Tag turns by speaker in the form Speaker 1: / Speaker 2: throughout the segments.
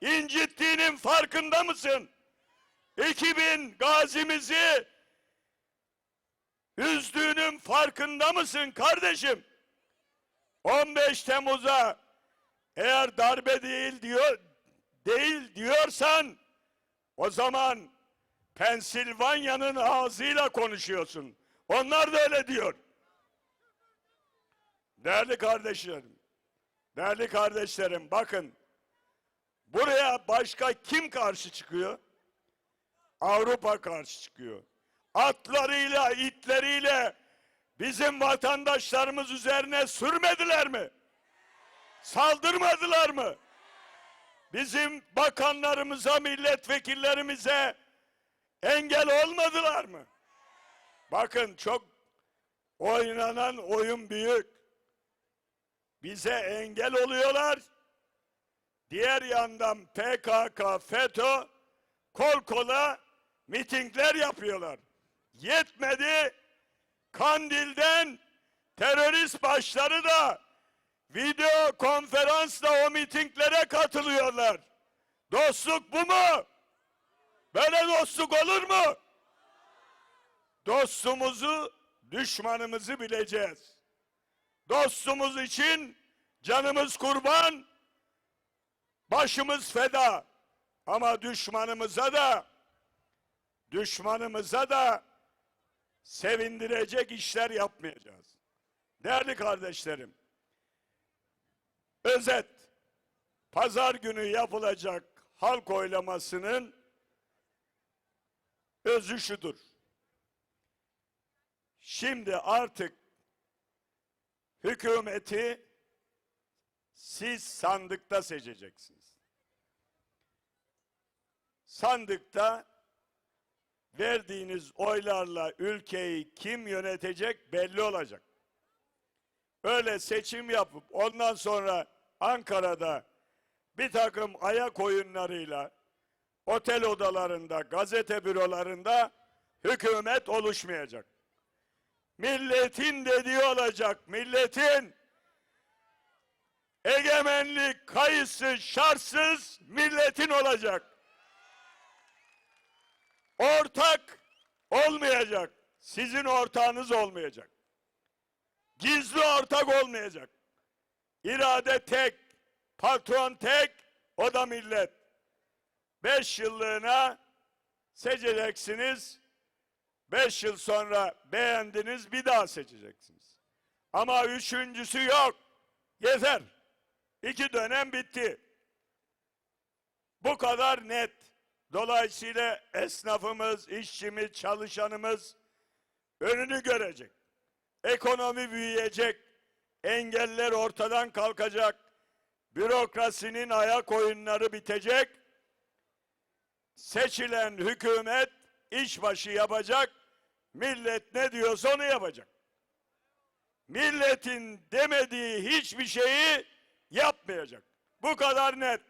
Speaker 1: incittiğinin farkında mısın? 2000 gazimizi üzdüğünün farkında mısın kardeşim? 15 Temmuz'a eğer darbe değil diyor değil diyorsan o zaman Pensilvanya'nın ağzıyla konuşuyorsun. Onlar da öyle diyor. Değerli kardeşlerim, değerli kardeşlerim bakın buraya başka kim karşı çıkıyor? Avrupa karşı çıkıyor. Atlarıyla, itleriyle bizim vatandaşlarımız üzerine sürmediler mi? Saldırmadılar mı? Bizim bakanlarımıza, milletvekillerimize engel olmadılar mı? Bakın çok oynanan oyun büyük. Bize engel oluyorlar. Diğer yandan PKK, FETÖ kol kola mitingler yapıyorlar. Yetmedi. Kandil'den terörist başları da video konferansla o mitinglere katılıyorlar. Dostluk bu mu? Böyle dostluk olur mu? Dostumuzu, düşmanımızı bileceğiz. Dostumuz için canımız kurban, başımız feda. Ama düşmanımıza da düşmanımıza da sevindirecek işler yapmayacağız. Değerli kardeşlerim, özet, pazar günü yapılacak halk oylamasının özü şudur. Şimdi artık hükümeti siz sandıkta seçeceksiniz. Sandıkta verdiğiniz oylarla ülkeyi kim yönetecek belli olacak. Öyle seçim yapıp ondan sonra Ankara'da bir takım ayak oyunlarıyla otel odalarında, gazete bürolarında hükümet oluşmayacak. Milletin dediği olacak, milletin egemenlik kayıtsız, şartsız milletin olacak. Ortak olmayacak. Sizin ortağınız olmayacak. Gizli ortak olmayacak. İrade tek, patron tek, o da millet. Beş yıllığına seçeceksiniz. Beş yıl sonra beğendiniz bir daha seçeceksiniz. Ama üçüncüsü yok. Yeter. İki dönem bitti. Bu kadar net. Dolayısıyla esnafımız, işçimiz, çalışanımız önünü görecek. Ekonomi büyüyecek. Engeller ortadan kalkacak. Bürokrasinin ayak oyunları bitecek. Seçilen hükümet işbaşı yapacak. Millet ne diyorsa onu yapacak. Milletin demediği hiçbir şeyi yapmayacak. Bu kadar net.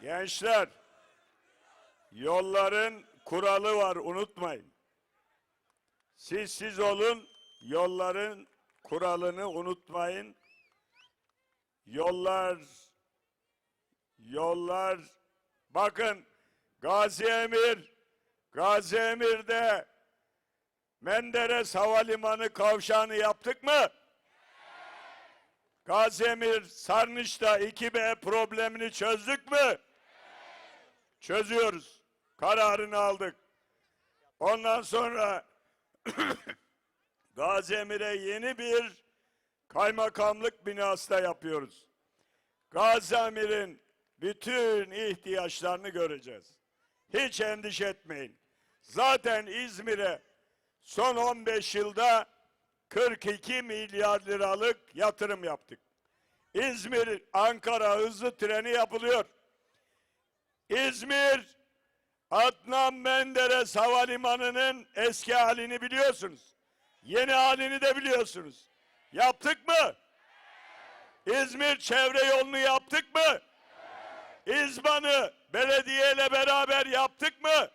Speaker 1: Gençler, yolların kuralı var unutmayın. Siz siz olun, yolların kuralını unutmayın. Yollar, yollar, bakın Gazi Emir, Gazi Emir'de Menderes Havalimanı kavşağını yaptık mı? Gazemir Sarnıç'ta 2B problemini çözdük mü? Çözüyoruz. Kararını aldık. Ondan sonra Gazemir'e yeni bir kaymakamlık binası da yapıyoruz. Gazemir'in bütün ihtiyaçlarını göreceğiz. Hiç endişe etmeyin. Zaten İzmir'e son 15 yılda 42 milyar liralık yatırım yaptık. İzmir Ankara hızlı treni yapılıyor. İzmir Adnan Menderes Havalimanı'nın eski halini biliyorsunuz. Yeni halini de biliyorsunuz. Yaptık mı? İzmir çevre yolunu yaptık mı? İzban'ı belediyeyle beraber yaptık mı?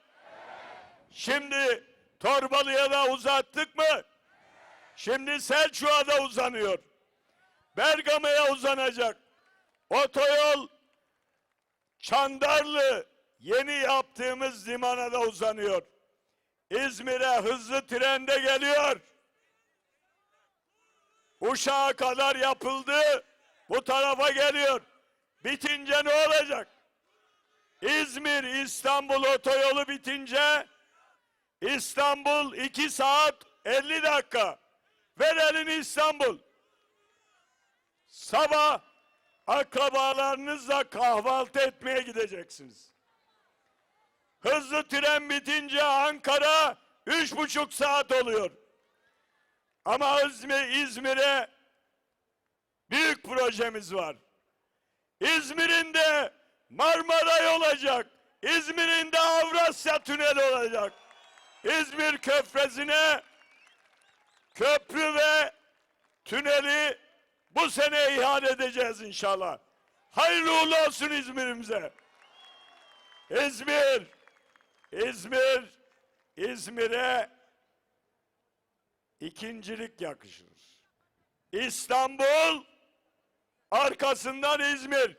Speaker 1: Şimdi Torbalı'ya da uzattık mı? Şimdi Selçuk'a da uzanıyor. Bergama'ya uzanacak. Otoyol Çandarlı yeni yaptığımız limana da uzanıyor. İzmir'e hızlı tren de geliyor. Uşağa kadar yapıldı. Bu tarafa geliyor. Bitince ne olacak? İzmir İstanbul otoyolu bitince İstanbul 2 saat 50 dakika. Ver elini İstanbul. Sabah akrabalarınızla kahvaltı etmeye gideceksiniz. Hızlı tren bitince Ankara üç buçuk saat oluyor. Ama İzmir, İzmir'e büyük projemiz var. İzmir'in de Marmaray olacak. İzmir'in de Avrasya Tüneli olacak. İzmir Köprüsü'ne köprü ve tüneli bu sene ihale edeceğiz inşallah. Hayırlı uğurlu olsun İzmir'imize. İzmir, İzmir, İzmir'e ikincilik yakışır. İstanbul, arkasından İzmir.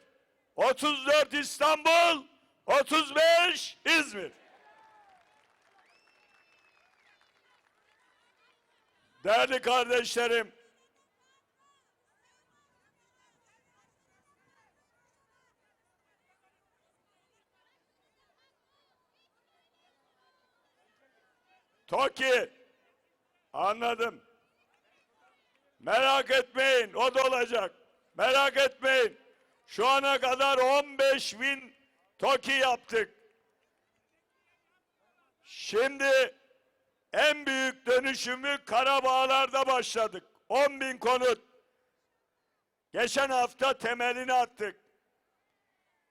Speaker 1: 34 İstanbul, 35 İzmir. Değerli kardeşlerim, Toki, anladım. Merak etmeyin, o da olacak. Merak etmeyin. Şu ana kadar 15 bin Toki yaptık. Şimdi en büyük dönüşümü Karabağlar'da başladık. 10 bin konut. Geçen hafta temelini attık.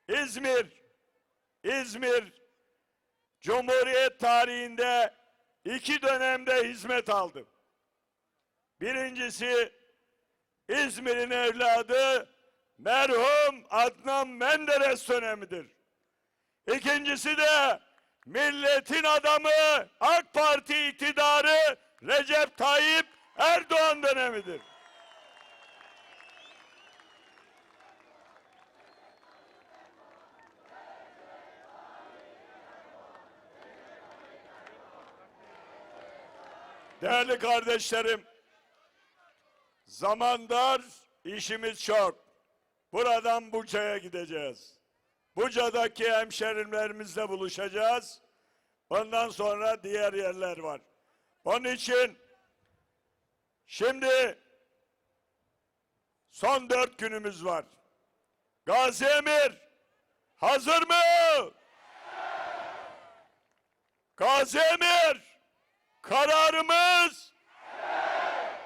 Speaker 1: İzmir, İzmir Cumhuriyet tarihinde iki dönemde hizmet aldı. Birincisi İzmir'in evladı merhum Adnan Menderes dönemidir. İkincisi de milletin adamı AK Parti iktidarı Recep Tayyip Erdoğan dönemidir. Değerli kardeşlerim, zaman dar, işimiz çok. Buradan Buca'ya gideceğiz. Buca'daki hemşerilerimizle buluşacağız. Ondan sonra diğer yerler var. Onun için şimdi son dört günümüz var. Gazi Emir hazır mı? Gazi Emir kararımız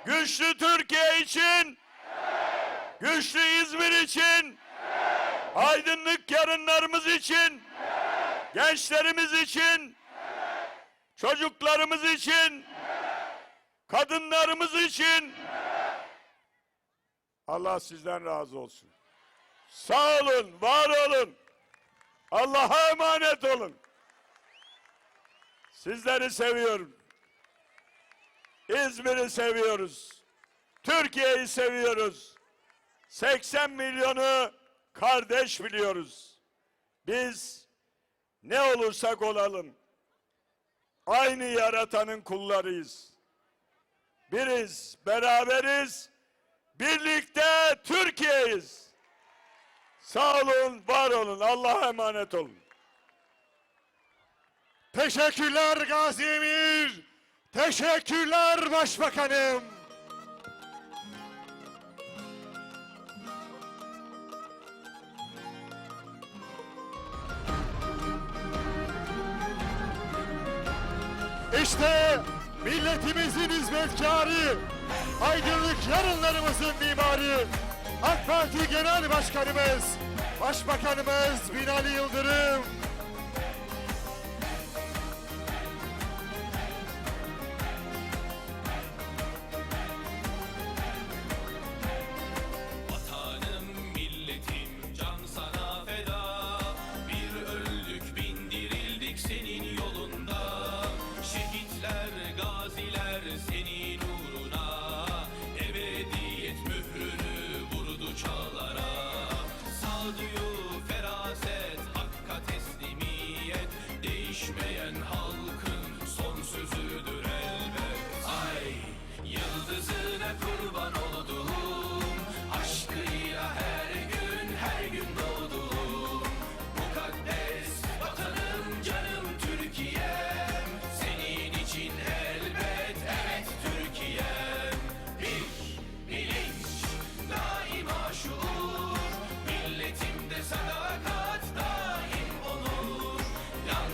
Speaker 1: güçlü Türkiye için güçlü İzmir için aydınlık yarınlarımız için gençlerimiz için çocuklarımız için kadınlarımız için Allah sizden razı olsun. Sağ olun, var olun. Allah'a emanet olun. Sizleri seviyorum. İzmir'i seviyoruz. Türkiye'yi seviyoruz. 80 milyonu kardeş biliyoruz. Biz ne olursak olalım aynı yaratanın kullarıyız. Biriz, beraberiz, birlikte Türkiye'yiz. Sağ olun, var olun, Allah'a emanet olun.
Speaker 2: Teşekkürler Gazi Emir. Teşekkürler Başbakanım. İşte milletimizin hizmetkarı, aydınlık yarınlarımızın mimarı, AK Parti Genel Başkanımız, Başbakanımız Binali Yıldırım.